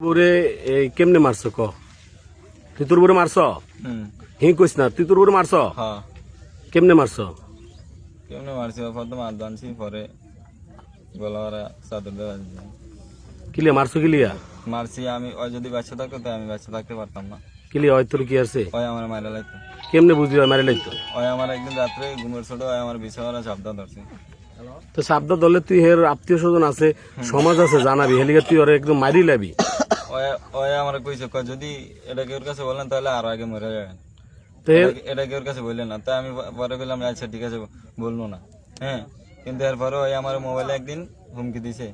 বুড়ে কেমনে মারছ ক তুই তোর বুড়ে মারছ? হুম। হি কইস না তুই তোর বুড়ে মারছ? হ্যাঁ কেমনে মারছ? কেমনে মারছি? প্রথম হাত বানছি পরে গলাওয়ারা চাদর দেওয়া কিলিয়া মারছ কিলিয়া? মারছি আমি ওই যদি বাচ্চা থাকতো তো আমি বাচ্চা থাকতে পারতাম না। কিলিয়া ওই তোর কি আছে? ওই আমার মারা লাগতো কেমনে বুঝলি ওই মারে লাগতো ওই আমার একদিন রাত্রে ঘুমের ছোট ওই আমার বিছানা চাপদা ধরছে। তো সাবদা দলে তুই হের আত্মীয় স্বজন আছে সমাজ আছে জানাবি। হেলিগে তুই ওরে একদম মারি লাবি। ওই আমার কইছে যদি এটা কেউর কাছে বললেন তাহলে আরও আগে মরে যাবেন। এটা- কেউর কাছে বললেন না? তাই আমি পরে বললাম আচ্ছা ঠিক আছে বলব না। হ্যাঁ? কিন্তু এরপরে ওই আমার মোবাইলে একদিন হুমকি দিছে।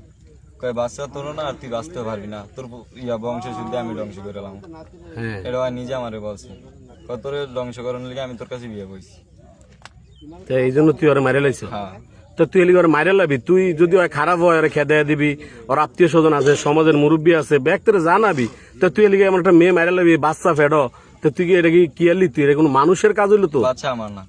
কয় বাচ্চা তোর না আর তুই বাঁচতে পারবি না। তোর ইয়া বংশ শুদ্ধি আমি ধ্বংস করে এলাম। হ্যাঁ। এটা নিজে আমারে বলছে। কত ধ্বংস করার লিগে আমি তোর কাছে বিয়ে করছি। তো এই জন্য তুই ওরে মারে লাইছ? হ্যাঁ। তো তুই এলিগে ওরে মারে লাবি? তুই যদি ওই খারাপ হয় ওরে খেদে দিবি। ওর আত্মীয় স্বজন আছে সমাজের মুরব্বী আছে ব্যক্তিরে জানাবি। তো তুই এলিগে এমন একটা মেয়ে মারে লাবি বাচ্চা ফেডো। তো তুই কি এটা কি কি আলি তুই? এটা কোনো মানুষের কাজ হইল তো? বাচ্চা আমার না।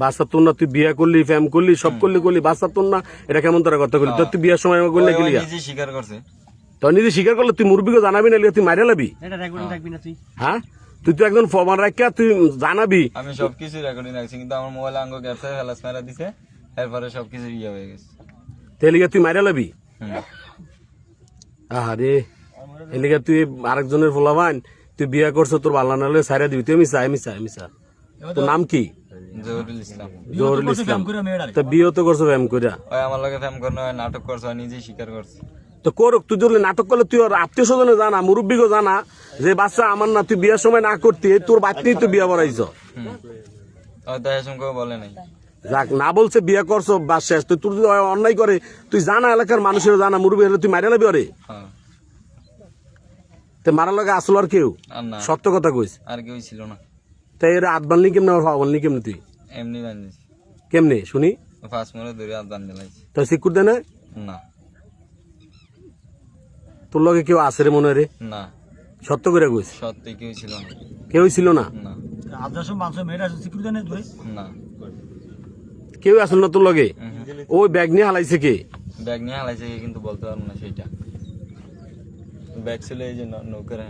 বাচ্চা তোর না তুই বিয়ে করলি ফ্যাম করলি সব করলি করলি বাচ্চা তোর না এটা কেমন তোরা কথা করলি তো তুই বিয়ের সময় আমার করলি গেলি স্বীকার করছে। তো নিজে স্বীকার করলে তুই মুরব্বীকে জানাবি না তুই মারে লাবি? হ্যাঁ? তুই তো একজন ফমান রাখিয়া তুই জানাবি। আমি সবকিছু রেকর্ডিং রাখছি কিন্তু আমার মোবাইল আঙ্গ গ্যাপসে ফেলাস মেরা দিছে। এরপরে সবকিছু ইয়ে হয়ে গেছে। তো তুই মারে লাবি। আরে তুই আরেকজনের ফলাবান? তুই বিয়ে করছ তোর বাল্লা নালে সাইরা দিবি। তুই মিশা মিশা মিশা তোর নাম কি? জহরুল ইসলাম। তো বিয়ে তো করছ কইরা। আমার লগে ফ্যাম করনো নাটক করছে নিজেই স্বীকার করছে। তো করুক তুই যদি নাটক করলে তুই ওর আত্মীয় স্বজনে জানা মুরব্বীকে জানা যে বাচ্চা আমার না তুই বিয়ের সময় না করতি তোর বাচ্চাই তুই বিয়ে বড়াইছ বলে নাই। যাক না বলছে বিয়ে করছ বা শেষ। তুই তোর যদি অন্যায় করে তুই জানা এলাকার মানুষের জানা মুরব্বী হলে তুই মারা লাবি ওরে। হ্যাঁ। তো মারা লাগে আসল আর কেউ? সত্য কথা কইস। আর কেউ ছিল না। তাই এর হাত বানলি কেমনে ওর বানলি কেমনে তুই? এমনি কেমনে? শুনি। ফার্স্ট মনে ধরে তো সিকুর দেনে না? তোর লগে কেউ আসে রে মনে রে? না। সত্য করে কইস। সত্যি কেউ ছিল না। কেউ ছিল না? না। মানুষ মেয়েরা নেই ধরে না। কেউ আসল না তোর লগে? ওই ব্যাগ নিয়ে হালাইছে কে? ব্যাগ নিয়ে হালাইছে কি কিন্তু বলতে পারব না সেইটা। ব্যাগ ছিল এই যে নৌকার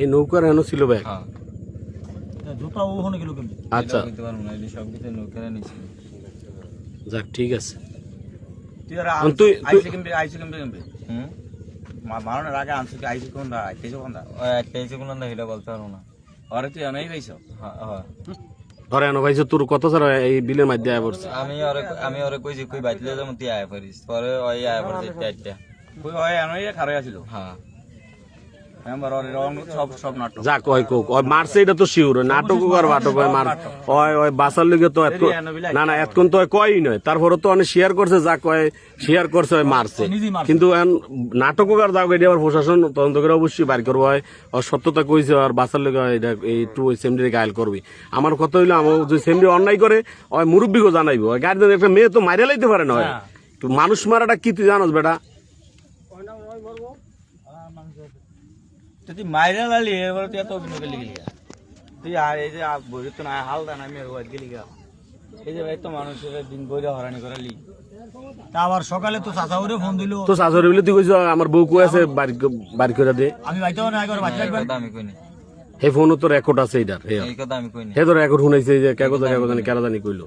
এই নৌকার হেন ছিল ব্যাগ? হ্যাঁ। জুতা ও ওখানে গেল কেমনি? আচ্ছা। বলতে পারব না এই সব কিছু নৌকার নিছিল যাক ঠিক আছে। তুই মারণের আগে আনছি কি আইসি কোন দা আইসি কোন দা ওই একটাই ছিল না বলতে পারব না। আরে তুই আনাই পাইছ? হ্যাঁ হ্যাঁ। ধরে আনো ভাইছে তোর কত সারা এই বিলের মধ্যে আয় পড়ছে। আমি ওরে আমি ওরে কইছি কই বাইতলে যেমন তুই আয় পড়িস। পরে ওই আয় পড়ছে চারটা। কই ওই আনাই খারে আছিল। হ্যাঁ মেম্বার ওর রং সব সব নাটক যাক ওই কোক ওই মারছে এটা তো শিওর নাটক আর বাটক ওই মার ওই ওই বাসার লিগে তো এত না না এতক্ষণ তো কয়ই নয়। তারপরে তো অনেক শেয়ার করছে যাক ওই শেয়ার করছে ওই মারছে। কিন্তু এখন নাটক আর যাক এটা আবার প্রশাসন তদন্ত করে অবশ্যই বার করব হয় সত্যতা কইছে আর বাসার লিগে এটা এই ওই সেমডি গায়েল করবি। আমার কথা হইল আমার যদি সেমডি অন্যায় করে ওই মুরব্বীকে জানাইবো। গাড়িতে একটা মেয়ে তো মাইরে লাইতে পারে না তো মানুষ মারাটা কি তুই জানোস বেটা? তুই মাইরা লালি এবার তুই এত অভিনয় গেলি গেলি তুই আর এই যে বই তো না হাল দান আমি গেলি গা এই যে ভাই তো মানুষের দিন বইরা হরানি করালি। তা আবার সকালে তো চাচা ফোন দিল। তো শাশুড়ি বলে তুই কইছ আমার বউ কই আছে বাড়ি বাড়ি করে দে। আমি বাইতে না একবার কথা আমি কইনি। হে ফোনও তো রেকর্ড আছে এটার হে এই কথা আমি কইনি। হে তো রেকর্ড শুনাইছে যে কাগজ কাগজ জানি কেরা জানি কইলো।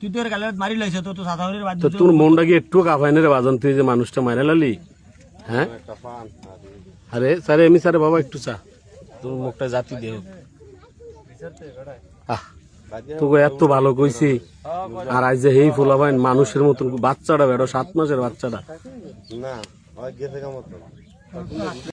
তুই তো এর গালে মারি লাইছে তো তো চাচা বাদ তো তোর মনটা কি একটু কাফাই না রে বাজন তুই যে মানুষটা মারা লালি? হ্যাঁ? আরে স্যারে এমনি স্যারে বাবা একটু চা। তোর মুখটা জাতি দেহ আহ তোকে এত ভালো কইছি। আর আজ যে হেই ফুলাবাইন মানুষের মতন বাচ্চাটা বেড়ো সাত মাসের বাচ্চাটা। না